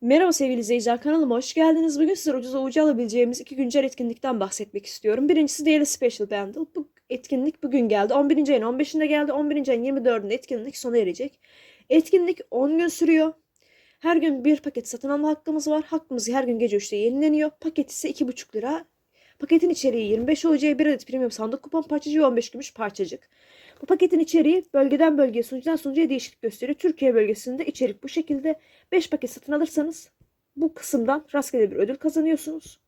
Merhaba sevgili izleyiciler kanalıma hoş geldiniz. Bugün size ucuza ucu alabileceğimiz iki güncel etkinlikten bahsetmek istiyorum. Birincisi Daily Special Bundle. Bu etkinlik bugün geldi. 11. ayın 15'inde geldi. 11. ayın 24'ünde etkinlik sona erecek. Etkinlik 10 gün sürüyor. Her gün bir paket satın alma hakkımız var. Hakkımız her gün gece 3'te yenileniyor. Paket ise 2,5 lira. Paketin içeriği 25 OC, 1 adet premium sandık kupon parçacığı ve 15 gümüş parçacık. Bu paketin içeriği bölgeden bölgeye, sunucudan sunucuya değişiklik gösteriyor. Türkiye bölgesinde içerik bu şekilde. 5 paket satın alırsanız bu kısımdan rastgele bir ödül kazanıyorsunuz.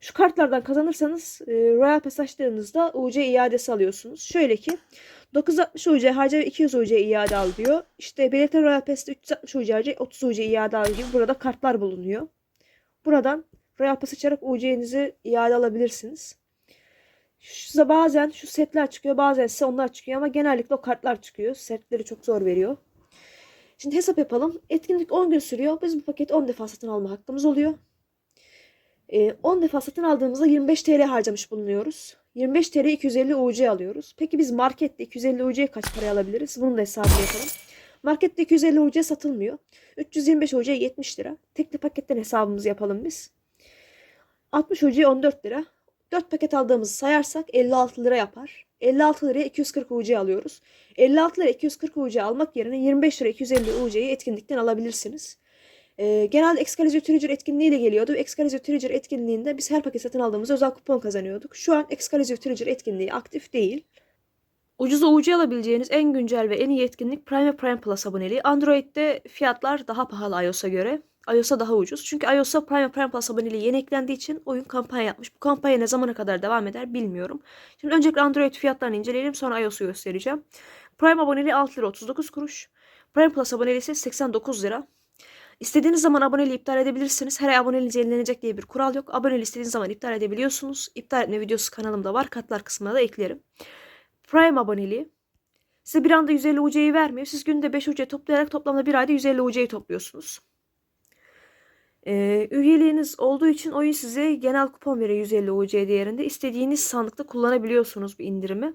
Şu kartlardan kazanırsanız e, Royal Pass açtığınızda UC iadesi alıyorsunuz. Şöyle ki 960 UC harca ve 200 UC iade al diyor. İşte belirtilen Royal Pass'te 360 UC harca 30 UC iade al gibi burada kartlar bulunuyor. Buradan Royal Pass açarak UC'nizi iade alabilirsiniz. Şu, bazen şu setler çıkıyor bazen ise onlar çıkıyor ama genellikle o kartlar çıkıyor. Setleri çok zor veriyor. Şimdi hesap yapalım. Etkinlik 10 gün sürüyor. Biz bu paketi 10 defa satın alma hakkımız oluyor. Ee, 10 defa satın aldığımızda 25 TL harcamış bulunuyoruz. 25 TL 250 UC alıyoruz. Peki biz markette 250 UC'ye kaç paraya alabiliriz? Bunun da hesabını yapalım. Markette 250 UC satılmıyor. 325 UC 70 lira. Tekli paketten hesabımızı yapalım biz. 60 UC 14 lira. 4 paket aldığımızı sayarsak 56 lira yapar. 56 liraya 240 UC alıyoruz. 56 lira 240 UC almak yerine 25 lira 250 UC'yi etkinlikten alabilirsiniz. Ee, genelde Excalibur Treasure etkinliğiyle geliyordu. Excalibur Treasure etkinliğinde biz her paket satın aldığımızda özel kupon kazanıyorduk. Şu an Excalibur Treasure etkinliği aktif değil. Ucuza UC alabileceğiniz en güncel ve en iyi etkinlik Prime ve Prime Plus aboneliği. Android'de fiyatlar daha pahalı iOS'a göre iOS'a daha ucuz. Çünkü iOS'a Prime Prime Plus aboneliği yeni eklendiği için oyun kampanya yapmış. Bu kampanya ne zamana kadar devam eder bilmiyorum. Şimdi öncelikle Android fiyatlarını inceleyelim sonra iOS'u göstereceğim. Prime aboneliği 6 lira 39 kuruş. Prime Plus aboneliği ise 89 lira. İstediğiniz zaman aboneliği iptal edebilirsiniz. Her ay aboneliğiniz yenilenecek diye bir kural yok. Aboneliği istediğiniz zaman iptal edebiliyorsunuz. İptal etme videosu kanalımda var. Katlar kısmına da eklerim. Prime aboneliği size bir anda 150 UC'yi vermiyor. Siz günde 5 UC toplayarak toplamda bir ayda 150 UC'yi topluyorsunuz. Ee, üyeliğiniz olduğu için oyun size genel kupon veriyor 150 UC değerinde. İstediğiniz sandıkta kullanabiliyorsunuz bu indirimi.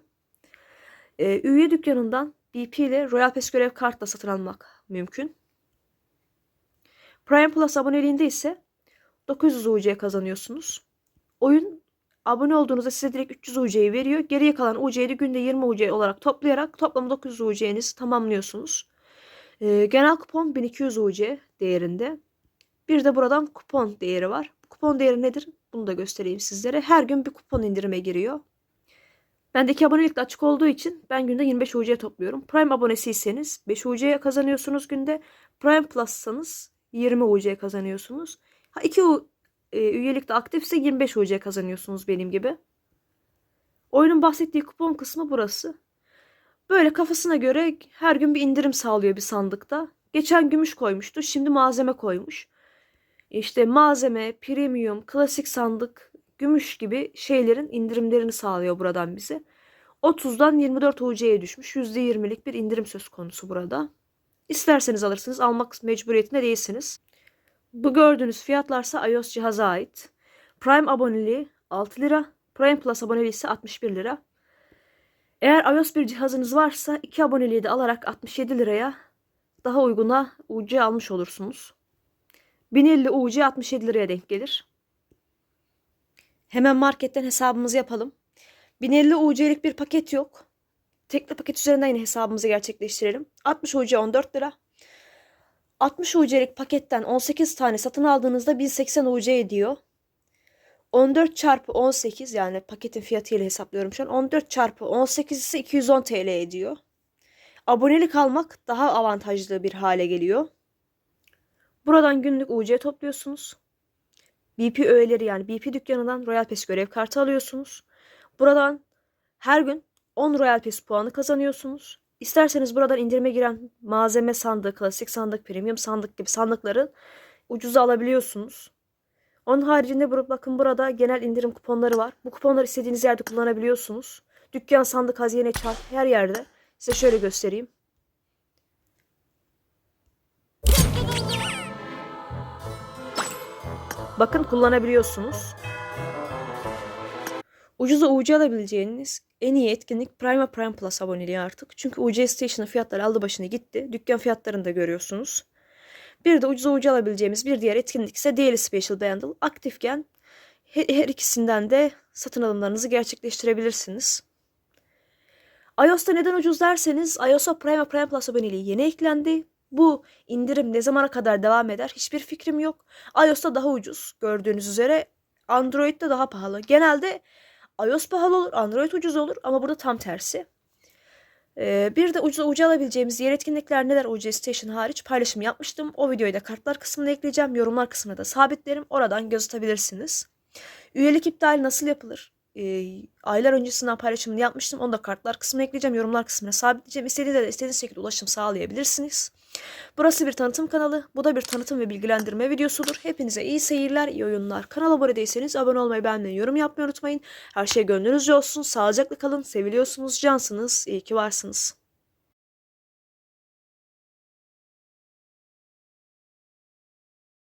Ee, üye dükkanından BP ile Royal Pass görev kartla satın almak mümkün. Prime Plus aboneliğinde ise 900 UC kazanıyorsunuz. Oyun abone olduğunuzda size direkt 300 UC'yi veriyor. Geriye kalan UC'yi de günde 20 UC olarak toplayarak toplam 900 UC'nizi tamamlıyorsunuz. Ee, genel kupon 1200 UC değerinde. Bir de buradan kupon değeri var. Kupon değeri nedir? Bunu da göstereyim sizlere. Her gün bir kupon indirime giriyor. Bendeki abonelik de açık olduğu için ben günde 25 UC topluyorum. Prime abonesiyseniz 5 UC kazanıyorsunuz günde. Prime Plus'sanız 20 UC kazanıyorsunuz. Ha iki e, üyelik de aktifse 25 UC kazanıyorsunuz benim gibi. Oyunun bahsettiği kupon kısmı burası. Böyle kafasına göre her gün bir indirim sağlıyor bir sandıkta. Geçen gümüş koymuştu, şimdi malzeme koymuş. İşte malzeme, premium, klasik sandık, gümüş gibi şeylerin indirimlerini sağlıyor buradan bize. 30'dan 24 UC'ye düşmüş. %20'lik bir indirim söz konusu burada. İsterseniz alırsınız. Almak mecburiyetinde değilsiniz. Bu gördüğünüz fiyatlarsa iOS cihaza ait. Prime aboneliği 6 lira. Prime Plus aboneliği ise 61 lira. Eğer iOS bir cihazınız varsa 2 aboneliği de alarak 67 liraya daha uyguna UC almış olursunuz. 1050 UC 67 liraya denk gelir. Hemen marketten hesabımızı yapalım. 1050 UC'lik bir paket yok. Tekli paket üzerinden yine hesabımızı gerçekleştirelim. 60 UC 14 lira. 60 UC'lik paketten 18 tane satın aldığınızda 1080 UC ediyor. 14 çarpı 18 yani paketin fiyatıyla hesaplıyorum şu an. 14 çarpı 18 ise 210 TL ediyor. Abonelik almak daha avantajlı bir hale geliyor. Buradan günlük UC topluyorsunuz. BP öğeleri yani BP dükkanından Royal Pass görev kartı alıyorsunuz. Buradan her gün 10 Royal Pass puanı kazanıyorsunuz. İsterseniz buradan indirime giren malzeme sandığı, klasik sandık, premium sandık gibi sandıkları ucuza alabiliyorsunuz. Onun haricinde bakın burada genel indirim kuponları var. Bu kuponları istediğiniz yerde kullanabiliyorsunuz. Dükkan, sandık, hazine, çark her yerde. Size şöyle göstereyim. Bakın kullanabiliyorsunuz. Ucuza UC alabileceğiniz en iyi etkinlik Prime Prime Plus aboneliği artık. Çünkü UC Station'ın fiyatları aldı başını gitti. Dükkan fiyatlarını da görüyorsunuz. Bir de ucuza ucu alabileceğimiz bir diğer etkinlik ise Daily Special Bundle. Aktifken her, ikisinden de satın alımlarınızı gerçekleştirebilirsiniz. iOS'ta neden ucuz derseniz iOS'a Prime Prime Plus aboneliği yeni eklendi. Bu indirim ne zamana kadar devam eder hiçbir fikrim yok. iOS'ta daha ucuz gördüğünüz üzere. Android'de daha pahalı. Genelde iOS pahalı olur, Android ucuz olur ama burada tam tersi. Ee, bir de ucuza ucu alabileceğimiz diğer etkinlikler neler UC Station hariç paylaşım yapmıştım. O videoyu da kartlar kısmına ekleyeceğim. Yorumlar kısmına da sabitlerim. Oradan göz atabilirsiniz. Üyelik iptali nasıl yapılır? Ee, aylar öncesinden paylaşımını yapmıştım. Onu da kartlar kısmına ekleyeceğim. Yorumlar kısmına sabitleyeceğim. İstediğinizde de istediğiniz şekilde ulaşım sağlayabilirsiniz. Burası bir tanıtım kanalı. Bu da bir tanıtım ve bilgilendirme videosudur. Hepinize iyi seyirler, iyi oyunlar. Kanala abone değilseniz abone olmayı, beğenmeyi, yorum yapmayı unutmayın. Her şey gönlünüzce olsun. Sağlıcakla kalın. Seviliyorsunuz, cansınız. İyi ki varsınız.